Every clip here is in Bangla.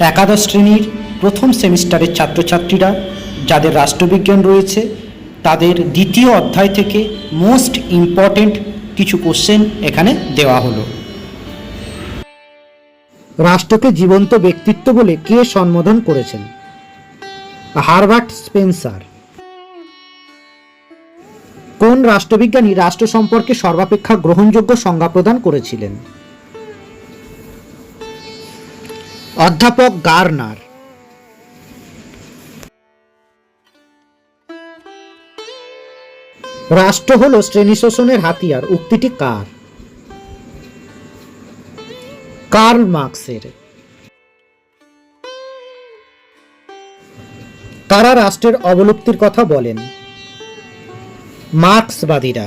একাদশ শ্রেণির প্রথম সেমিস্টারের ছাত্রছাত্রীরা, যাদের রাষ্ট্রবিজ্ঞান রয়েছে, তাদের দ্বিতীয় অধ্যায় থেকে মোস্ট ইম্পর্টেন্ট কিছু কোশ্চেন এখানে দেওয়া হলো। রাষ্ট্রকে জীবন্ত ব্যক্তিত্ব বলে কে সম্বোধন করেছেন? Herbert Spencer. কোন রাষ্ট্রবিজ্ঞানী রাষ্ট্র সম্পর্কে সর্বাপেক্ষা গ্রহণযোগ্য সংজ্ঞা প্রদান করেছিলেন? অধ্যাপক গার্নার। রাষ্ট্র হল শ্রেণি শোষণের হাতিয়ার, উক্তিটি কার? কার্ল মার্কসের। তারা রাষ্ট্রের অবলুপ্তির কথা বলেন। মার্ক্সবাদীরা।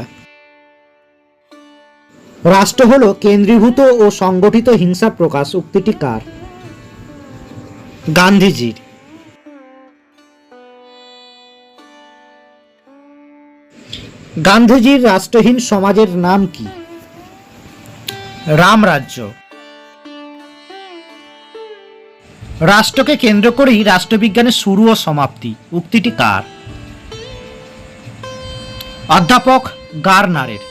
রাষ্ট্র হল কেন্দ্রীভূত ও সংগঠিত হিংসা প্রকাশ, উক্তিটি কার? গান্ধীজির গান্ধীজির রাষ্ট্রহীন সমাজের নাম কি? রামরাজ্য। রাষ্ট্রকে কেন্দ্র করেই রাষ্ট্রবিজ্ঞানের শুরু ও সমাপ্তি। উক্তিটি কার? অধ্যাপক গার্নারের।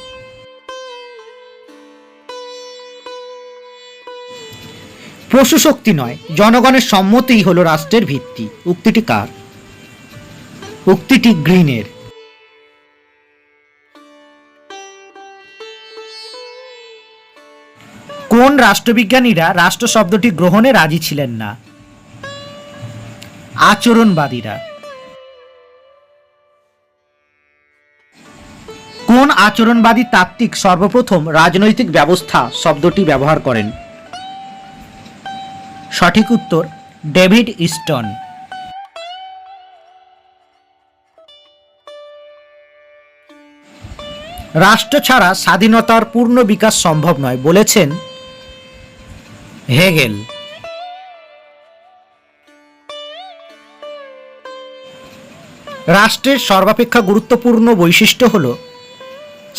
পশু শক্তি নয়, জনগণের সম্মতিই হলো রাষ্ট্রের ভিত্তি। উক্তিটি কার? উক্তিটি গ্রিনের। কোন রাষ্ট্রবিজ্ঞানীরা রাষ্ট্র শব্দটি গ্রহণে রাজি ছিলেন না? আচরণবাদীরা। কোন আচরণবাদী তাত্ত্বিক সর্বপ্রথম রাজনৈতিক ব্যবস্থা শব্দটি ব্যবহার করেন? সঠিক উত্তর, ডেভিড ইস্টন। রাষ্ট্র ছাড়া স্বাধীনতার পূর্ণ বিকাশ সম্ভব নয়, বলেছেন হেগেল। রাষ্ট্রের সর্বাপেক্ষা গুরুত্বপূর্ণ বৈশিষ্ট্য হল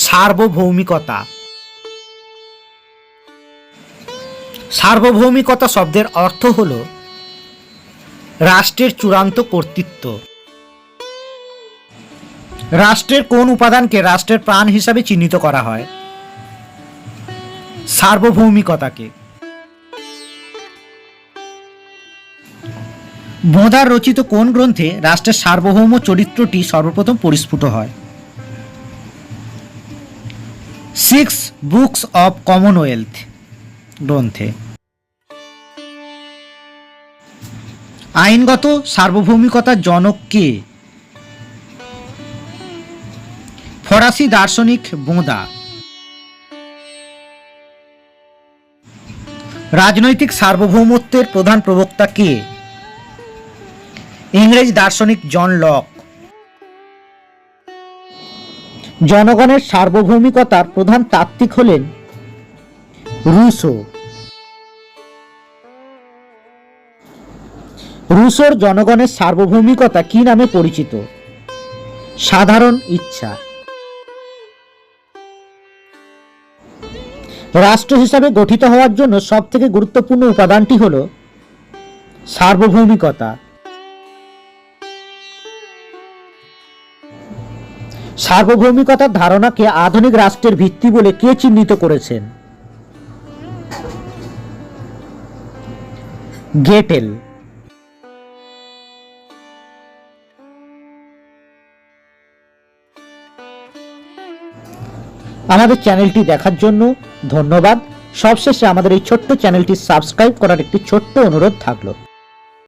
সার্বভৌমিকতা। সার্বভৌমিকতা শব্দের অর্থ হল রাষ্ট্রের চূড়ান্ত কর্তৃত্ব। রাষ্ট্রের কোন উপাদানকে রাষ্ট্রের প্রাণ হিসাবে চিহ্নিত করা হয়? সার্বভৌমিকতাকে। বোঁদার রচিত কোন গ্রন্থে রাষ্ট্রের সার্বভৌম চরিত্রটি সর্বপ্রথম পরিস্ফুট হয়? Six books of Commonwealth. গ্রন্থে। আইনগত সার্বভৌমিকতার জনক কে? ফরাসি দার্শনিক বোঁদা। রাজনৈতিক সার্বভৌমত্বের প্রধান প্রবক্তা কে? ইংরেজ দার্শনিক জন লক। জনগণের সার্বভৌমিকতার প্রধান তাত্ত্বিক হলেন রুশো। রুশোর জনগণের সার্বভৌমিকতা কি নামে পরিচিত? সাধারণ ইচ্ছা। রাষ্ট্র হিসাবে গঠিত হওয়ার জন্য সবথেকে গুরুত্বপূর্ণ উপাদানটি হল সার্বভৌমিকতা। সার্বভৌমিকতার ধারণাকে আধুনিক রাষ্ট্রের ভিত্তি বলে কে চিহ্নিত করেছেন? গেটেল। আমাদের চ্যানেলটি দেখার জন্য ধন্যবাদ। সবশেষে আমাদের এই ছোট্ট চ্যানেলটি সাবস্ক্রাইব করার একটি ছোট্ট অনুরোধ থাকল।